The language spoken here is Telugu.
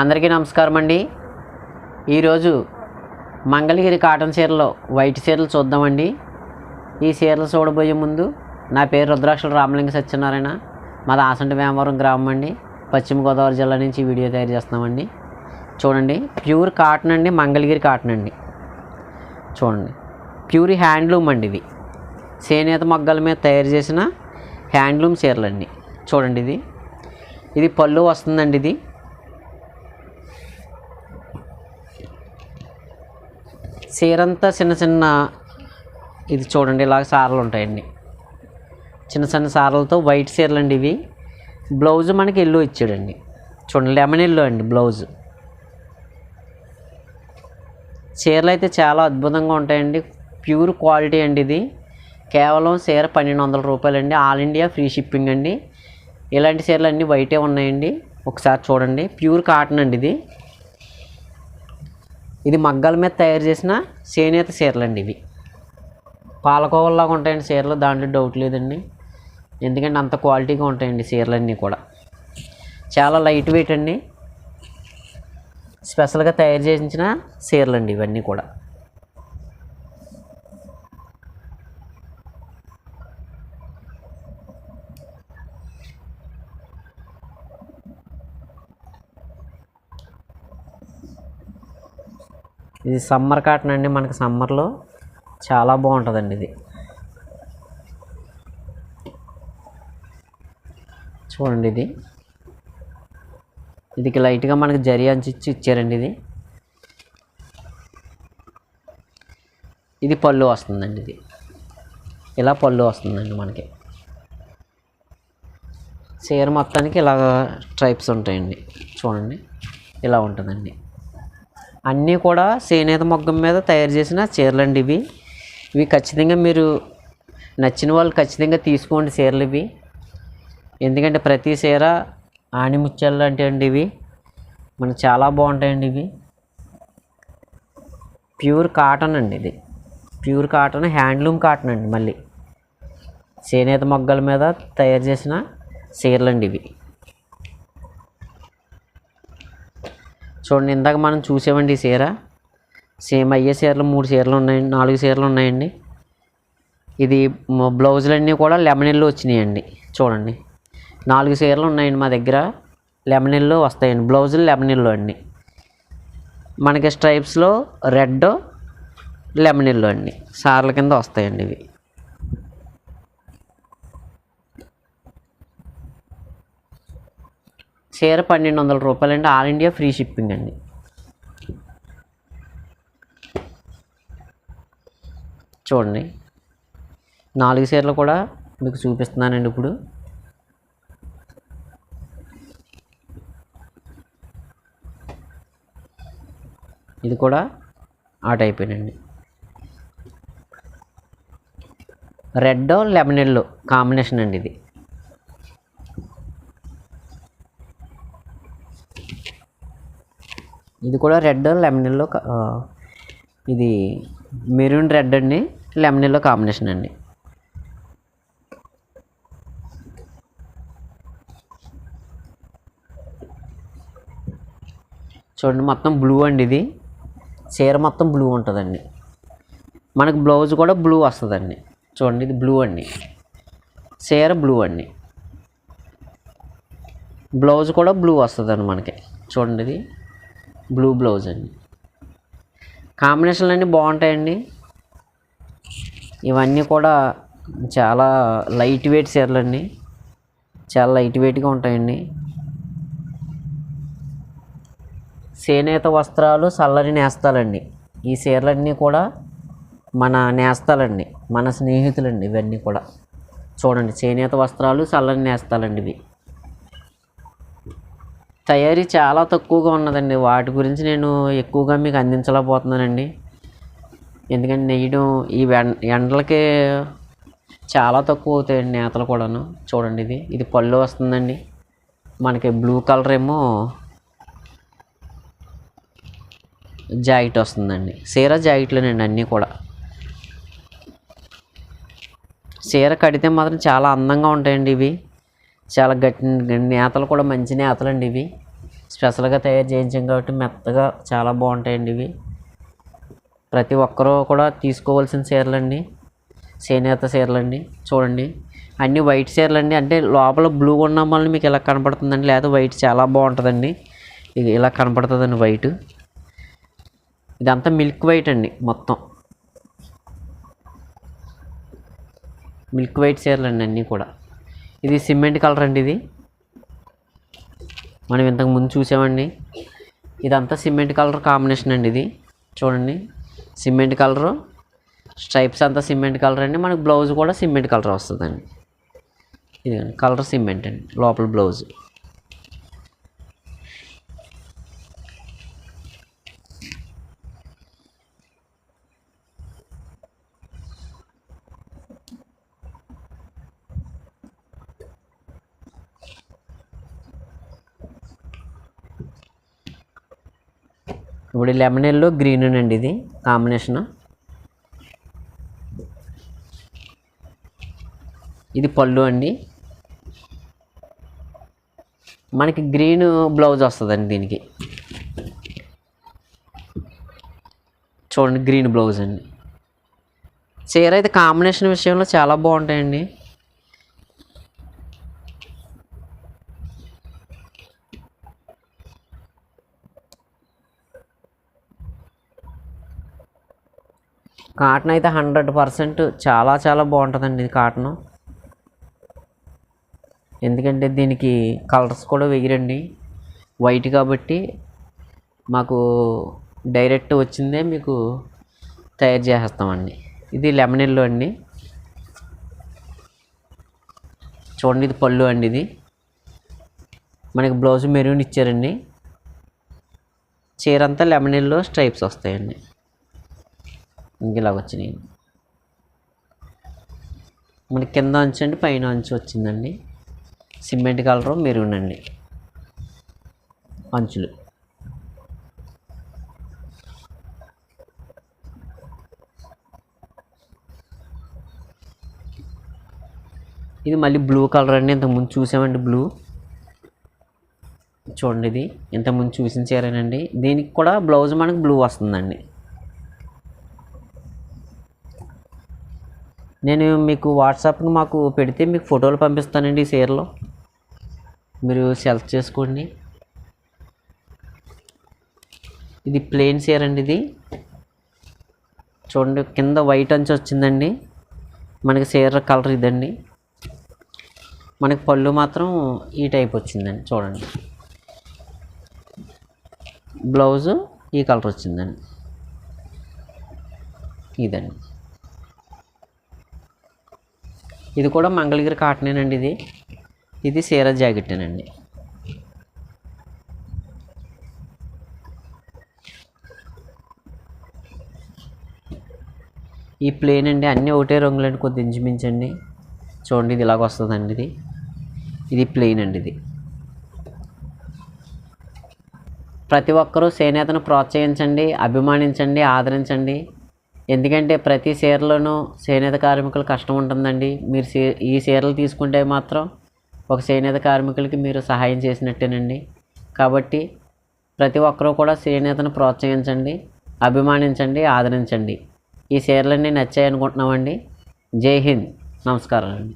అందరికీ నమస్కారం అండి ఈరోజు మంగళగిరి కాటన్ చీరలో వైట్ చీరలు చూద్దామండి. ఈ చీరలు చూడబోయే ముందు నా పేరు రుద్రాక్షల రామలింగ సత్యనారాయణ. మాది ఆసంటి వేమవరం గ్రామం అండి. పశ్చిమ గోదావరి జిల్లా నుంచి ఈ వీడియో తయారు చేస్తున్నామండి. చూడండి ప్యూర్ కాటన్ అండి మంగళగిరి కాటన్ అండి. చూడండి ప్యూర్ హ్యాండ్లూమ్ అండి ఇవి చేనేత మొగ్గల మీద తయారు చేసిన హ్యాండ్లూమ్ చీరలండి. చూడండి ఇది. ఇది పళ్ళు వస్తుందండి ఇది. చీరంతా చిన్న చిన్న ఇది చూడండి ఇలాగ సారలు ఉంటాయండి. చిన్న చిన్న సారలతో వైట్ చీరలు అండి ఇవి. బ్లౌజ్ మనకి ఎల్లో ఇచ్చాడండి. చూడండి లెమన్ ఎల్లో అండి బ్లౌజ్. చీరలు అయితే చాలా అద్భుతంగా ఉంటాయండి. ప్యూర్ క్వాలిటీ అండి ఇది. కేవలం చీర పన్నెండు వందల రూపాయలండి. ఆల్ ఇండియా ఫ్రీ షిప్పింగ్ అండి. ఇలాంటి చీరలు అన్నీ వైటే ఉన్నాయండి. ఒకసారి చూడండి. ప్యూర్ కాటన్ అండి ఇది. ఇది మగ్గాల మీద తయారు చేసిన చేనేత చీరలు అండి ఇవి. పాలకోవల్లాగా ఉంటాయండి చీరలు దాంట్లో డౌట్ లేదండి. ఎందుకంటే అంత క్వాలిటీగా ఉంటాయండి చీరలన్నీ కూడా. చాలా లైట్ వెయిట్ అండి. స్పెషల్గా తయారు చేసిన చీరలు అండి ఇవన్నీ కూడా. ఇది సమ్మర్ కాటన్ అండి మనకి సమ్మర్లో. చాలా బాగుంటుందండి ఇది. చూడండి ఇది. ఇది లైట్గా మనకి జరి అంచు ఇచ్చి ఇచ్చారండి ఇది. ఇది పళ్ళు వస్తుందండి ఇది. ఇలా పళ్ళు వస్తుందండి మనకి. చీర మొత్తానికి ఇలా స్ట్రైప్స్ ఉంటాయండి. చూడండి. ఇలా ఉంటుందండి. అన్నీ కూడా చేనేత మగ్గం మీద తయారు చేసిన చీరలండి ఇవి. ఇవి ఖచ్చితంగా మీరు నచ్చిన వాళ్ళు ఖచ్చితంగా తీసుకోండి చీరలు ఇవి. ఎందుకంటే ప్రతి చీర ఆణిముత్యాలు లాంటి అండి ఇవి. మనకు చాలా బాగుంటాయండి ఇవి. ప్యూర్ కాటన్ అండి ఇది. ప్యూర్ కాటన్ హ్యాండ్లూమ్ కాటన్ అండి మళ్ళీ. చేనేత మొగ్గల మీద తయారు చేసిన చీరలండి ఇవి. చూడండి ఇందాక మనం చూసామండి ఈ చీర. సేమ్ అయ్యే చీరలు మూడు చీరలు ఉన్నాయండి నాలుగు చీరలు ఉన్నాయండి. ఇది బ్లౌజులన్నీ కూడా లెమనెల్లో వచ్చినాయండి. చూడండి నాలుగు చీరలు ఉన్నాయండి మా దగ్గర. లెమనెల్లో వస్తాయండి బ్లౌజులు లెమనెల్లో అండి. మనకి స్ట్రైప్స్లో రెడ్ లెమనెల్లో అండి. సార్ల కింద వస్తాయండి ఇవి. చీర పన్నెండు వందల రూపాయలు అండి ఆల్ ఇండియా ఫ్రీ షిప్పింగ్ అండి. చూడండి. నాలుగు చీరలు కూడా మీకు చూపిస్తున్నానండి ఇప్పుడు. ఇది కూడా ఆట అయిపోయినండి రెడ్ లెమన్ ఎల్లో కాంబినేషన్ అండి ఇది. ఇది కూడా రెడ్ లెమన్ ఎల్లో ఇది మెరూన్ రెడ్ అండి. లెమన్ ఎల్లో కాంబినేషన్ అండి. చూడండి మొత్తం బ్లూ అండి ఇది. చీర మొత్తం బ్లూ ఉంటుందండి. మనకు బ్లౌజ్ కూడా బ్లూ వస్తుందండి. చూడండి ఇది బ్లూ అండి. చీర బ్లూ అండి. బ్లౌజ్ కూడా బ్లూ వస్తుందండి మనకి. చూడండి ఇది. బ్లూ బ్లౌజ్ అండి. కాంబినేషన్లు అన్నీ బాగుంటాయండి. ఇవన్నీ కూడా చాలా లైట్ వెయిట్ చీరలు అండి చాలా లైట్ వెయిట్గా ఉంటాయండి. చేనేత వస్త్రాలు చల్లని నేస్తాలండి. ఈ చీరలన్నీ కూడా మన నేస్తాలండి. మన స్నేహితులండి ఇవన్నీ కూడా. చూడండి చేనేత వస్త్రాలు చల్లని నేస్తాలండి ఇవి. తయారీ చాలా తక్కువగా ఉన్నదండి. వాటి గురించి నేను ఎక్కువగా మీకు అందించలేకపోతున్నానండి. ఎందుకంటే నెయ్యడం ఈ ఎండలకి చాలా తక్కువ అవుతాయండి నేతలు కూడాను. చూడండి ఇది. ఇది పళ్ళు వస్తుందండి. మనకి బ్లూ కలర్ ఏమో జాకెట్ వస్తుందండి. చీర జాకెట్లేనండి అన్నీ కూడా. చీర కడితే మాత్రం చాలా అందంగా ఉంటాయండి ఇవి. చాలా గట్టి నేతలు కూడా మంచి నేతలు అండి ఇవి. స్పెషల్గా తయారు చేయించాం కాబట్టి మెత్తగా చాలా బాగుంటాయండి ఇవి. ప్రతి ఒక్కరూ కూడా తీసుకోవాల్సిన చీరలు అండి చేనేత చీరలు అండి చూడండి. అన్నీ వైట్ చీరలు అండి అంటే లోపల బ్లూ ఉన్న వల్ల మీకు ఇలా కనపడుతుందండి. లేదా వైట్ చాలా బాగుంటుందండి. ఇది ఇలా కనపడుతుందండి వైట్. ఇదంతా మిల్క్ వైట్ అండి మొత్తం. మిల్క్ వైట్ చీరలు అండి అన్నీ కూడా. ఇది సిమెంట్ కలర్ అండి ఇది. మనం ఇంతకు ముందు చూసామండి. ఇదంతా సిమెంట్ కలర్ కాంబినేషన్ అండి ఇది. చూడండి. సిమెంట్ కలరు స్ట్రైప్స్ అంతా సిమెంట్ కలర్ అండి. మనకి బ్లౌజ్ కూడా సిమెంట్ కలర్ వస్తుందండి. ఇది కలర్ సిమెంట్ అండి. లోపల బ్లౌజ్. ఇప్పుడు లెమన్ ఎల్లో గ్రీన్ అండి ఇది కాంబినేషన్. ఇది పళ్ళు అండి. మనకి గ్రీన్ బ్లౌజ్ వస్తుందండి దీనికి. చూడండి గ్రీన్ బ్లౌజ్ అండి. చీర అయితే కాంబినేషన్ విషయంలో చాలా బాగుంటాయండి. కాటన్ అయితే హండ్రెడ్ పర్సెంట్ చాలా చాలా బాగుంటుందండి ఇది కాటన్. ఎందుకంటే దీనికి కలర్స్ కూడా వెయ్యరండి వైట్ కాబట్టి మాకు డైరెక్ట్ వచ్చిందే మీకు తయారు చేసేస్తామండి. ఇది లెమన్ ఎల్లో అండి. చూడండి ఇది పళ్ళు అండి ఇది. మనకి బ్లౌజ్ మెరూన్ ఇచ్చారండి. చీర అంతా లెమన్ ఎల్లో స్ట్రైప్స్ వస్తాయండి. ఇంక ఇలా వచ్చినాయి. మనకి కింద అంచు అండి పైన అంచు వచ్చిందండి. సిమెంట్ కలరు మెరుగునండి అంచులు. ఇది మళ్ళీ బ్లూ కలర్ అండి ఇంతకుముందు చూసామండి బ్లూ. చూడండి ఇది ఇంతకుముందు చూసిన చీరేనండి. దీనికి కూడా బ్లౌజ్ మనకు బ్లూ వస్తుందండి. నేను మీకు వాట్సాప్కి మాకు పెడితే మీకు ఫోటోలు పంపిస్తానండి ఈ చీరలో. మీరు సెలెక్ట్ చేసుకోండి. ఇది ప్లెయిన్ చీర అండి ఇది. చూడండి కింద వైట్ అంచు వచ్చిందండి. మనకి చీర కలర్ ఇదండి. మనకి పళ్ళు మాత్రం ఈ టైప్ వచ్చిందండి చూడండి. బ్లౌజు ఈ కలర్ వచ్చిందండి. ఇదండి. ఇది కూడా మంగళగిరి కాటనేనండి ఇది. ఇది సీర జాకెట్టేనండి. ఈ ప్లేన్ అండి అన్నీ ఒకటే రంగులండి కొద్ది ఇంచుమించండి. చూడండి ఇది ఇలాగ వస్తుందండి ఇది. ఇది ప్లెయిన్ అండి ఇది. ప్రతి ఒక్కరూ చేనేతను ప్రోత్సహించండి అభిమానించండి ఆదరించండి. ఎందుకంటే ప్రతి చీరలోనూ చేనేత కార్మికులు కష్టం ఉంటుందండి. మీరు ఈ చీరలు తీసుకుంటే మాత్రం ఒక చేనేత కార్మికులకి మీరు సహాయం చేసినట్టేనండి. కాబట్టి ప్రతి ఒక్కరూ కూడా చేనేతను ప్రోత్సహించండి అభిమానించండి ఆదరించండి. ఈ చీరలన్నీ నచ్చాయి అనుకుంటున్నామండి జై హింద్. నమస్కారం అండి.